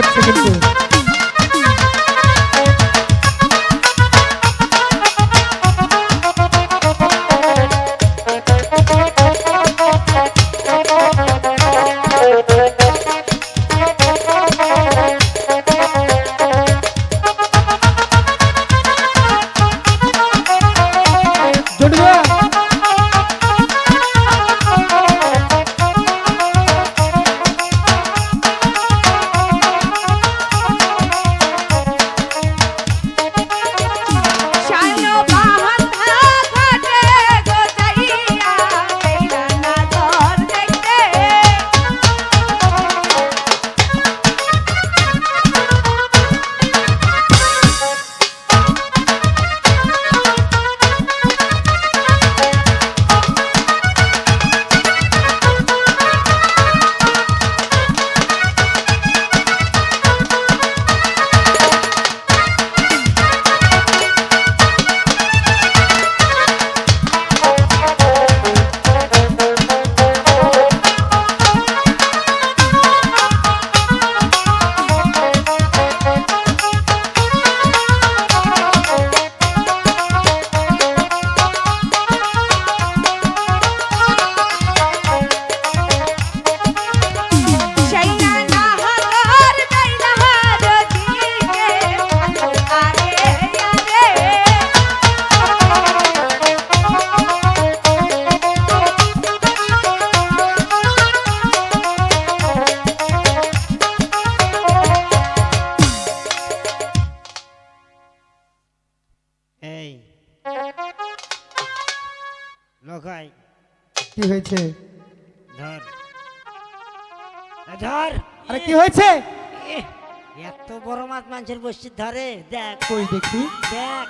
그렇 습. এই। লোকাই কি হয়েছে? ধর। ধর। আরে কি হয়েছে? এত বড় মাছ মানুষের বসছি ধরে দেখ। কই দেখি? দেখ।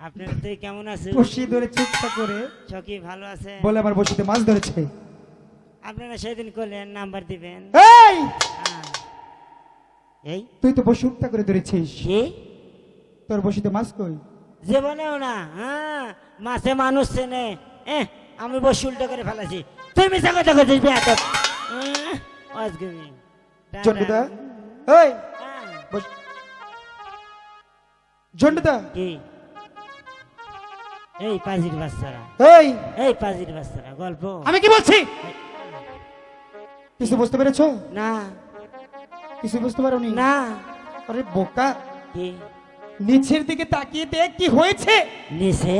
আপনার তুই কেমন আছেন? বসি ধরে চেষ্টা করে। চকি ভালো আছে? বলে আমার বসিতে মাছ ধরেছে। আপনারা সেদিন করলেন নাম্বার দিবেন। এই! হ্যাঁ। এই? তুই তো বসি উঠটা করে ধরেছিস। কি? তোর বসিতে মাছ কই? জীবনেও না হ্যাঁ মাছে মানুষ চেনে। আমি বসে উল্টো করে ফেলাছি। তুই মিশা কথা করছিস বেয়াত অজগমি এই! বস কি? এই পাজির বাচ্চারা। এই! এই পাজির বাচ্চারা গল্প। আমি কি বলছি? কিছু বুঝতে পেরেছ? না। কিছু বুঝতে পারোনি? না। আরে বোকা। কি? নিচের দিকে তাকিয়ে দেখ কি হয়েছে। নিচে?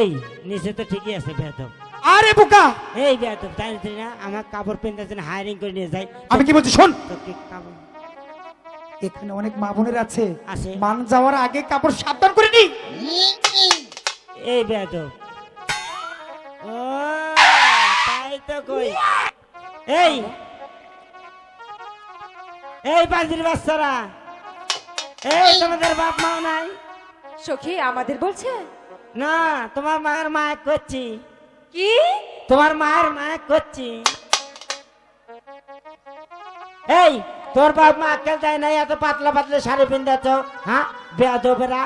এই নিচে তো ঠিকই আছে বেয়াদব। আরে বোকা! এই বেয়াদব তাই না আমার কাপড় পেন্টার জন্য হায়ারিং করে নিয়ে যাই। আমি কি বলছি শোন। তোকে কাপড় এখানে অনেক মা বোনের আছে। মান যাওয়ার আগে কাপড় সাবধান করে নি। এই বেয়াদব। ও তো কই? এই! এই বাজির বাচ্চারা! এই তোমাদের বাপ মাও নাই? সখী আমাদের বলছে? না তোমার মায়ের মায়ের করছি। কি? তোমার মায়ের মায়ের করছি। এই তোর বাপ মা আক্কেল দেয় নাই এত পাতলা পাতলা শাড়ি পিন্ধাচ্ছ হ্যাঁ? বেয়াদবেরা।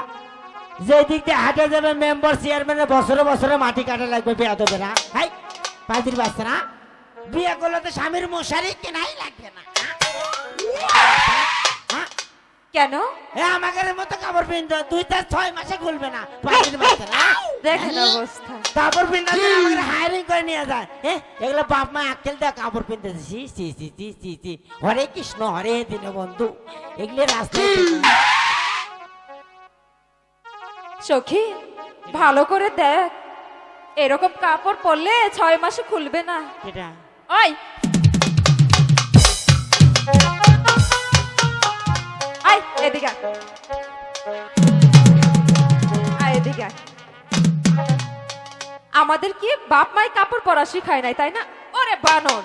যে দিক দিয়ে হাটে যাবে মেম্বার চেয়ারম্যানের বছরে বছরে মাটি কাটা লাগবে বেয়াদবেরা। হাই! পাঁচির বাচ্চারা বিয়ে করলে তো স্বামীর মশারি কেনাই লাগবে না। হ্যাঁ? হ্যাঁ? কেন? এ আমাদের মতো কাপড় পিনতে দুই তার ছয় মাসে খুলবে না। পাঁচির বাচ্চারা দেখেন অবস্থা। কাপড় দিলে আমাকে হায়ারিং করে নিয়ে যায় এ এগুলো বাপ মা আক্কেল দেয় কাপড় পিনতে সি সি সি সি সি সি। হরে কৃষ্ণ হরে দিন বন্ধু এগুলি রাস্তায় সখী ভালো করে দেখ। এরকম কাপড় পরলে ছয় মাসে খুলবে না। এটা ওই। আয় এদিকে আয়। এদিকে আমাদের কি বাপ মাই কাপড় পরা শিখায় নাই তাই না? ওরে বানর।